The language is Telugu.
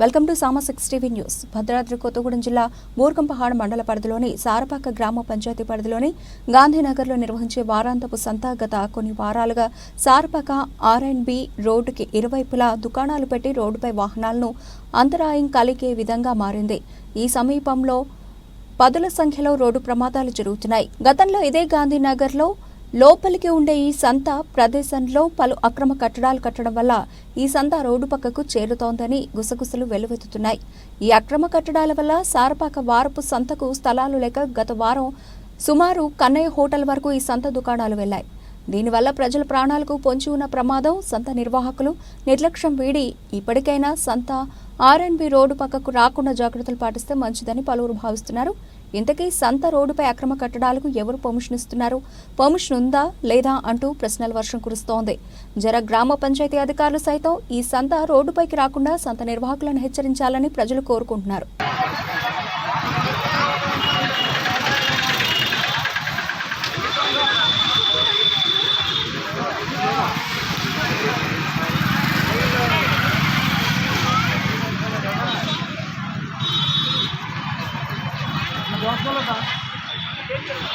Welcome to Sama six TV news. Bhadradri Kothagudem జిల్లా మూర్గంపహాడ్ మండల పరిధిలోని సారపాక గ్రామ పంచాయతీ పరిధిలోని గాంధీనగర్లో నిర్వహించే వారాంతపు సంత గత కొన్ని వారాలుగా సారపాక ఆర్ అండ్ బి రోడ్డుకి ఇరువైపులా దుకాణాలు పెట్టి రోడ్డుపై వాహనాలను అంతరాయం కలిగే విధంగా మారింది. ఈ సమీపంలో పదుల సంఖ్యలో రోడ్డు ప్రమాదాలు జరుగుతున్నాయి. గతంలో ఇదే గాంధీనగర్లో లోపలికి ఉండే ఈ సంత ప్రదేశంలో పలు అక్రమ కట్టడాలు కట్టడం వల్ల ఈ సంత రోడ్డు పక్కకు చేరుతోందని గుసగుసలు వెలువెత్తుతున్నాయి. ఈ అక్రమ కట్టడాల వల్ల సారపాక వారపు సంతకు స్థలాలు లేక గత వారం సుమారు కన్నయ్య హోటల్ వరకు ఈ సంత దుకాణాలు వెళ్ళాయి దీనివల్ల ప్రజల ప్రాణాలకు పొంచి ఉన్న ప్రమాదం సంత నిర్వాహకులు నిర్లక్ష్యం వీడి ఇప్పటికైనా సంత ఆర్ఎన్బి రోడ్డు పక్కకు రాకుండా జాగ్రత్తలు పాటిస్తే మంచిదని పలువురు భావిస్తున్నారు. ఇంతకీ సంత రోడ్డుపై అక్రమ కట్టడాలకు ఎవరు పర్మిషన్ ఇస్తున్నారు? పర్మిషన్ ఉందా లేదా అంటూ ప్రశ్నల వర్షం కురుస్తోంది. జర గ్రామ పంచాయతీ అధికారులు సైతం ఈ సంత రోడ్డుపైకి రాకుండా సంత నిర్వాహకులను హెచ్చరించాలని ప్రజలు కోరుకుంటున్నారు. রসগোল্লাটা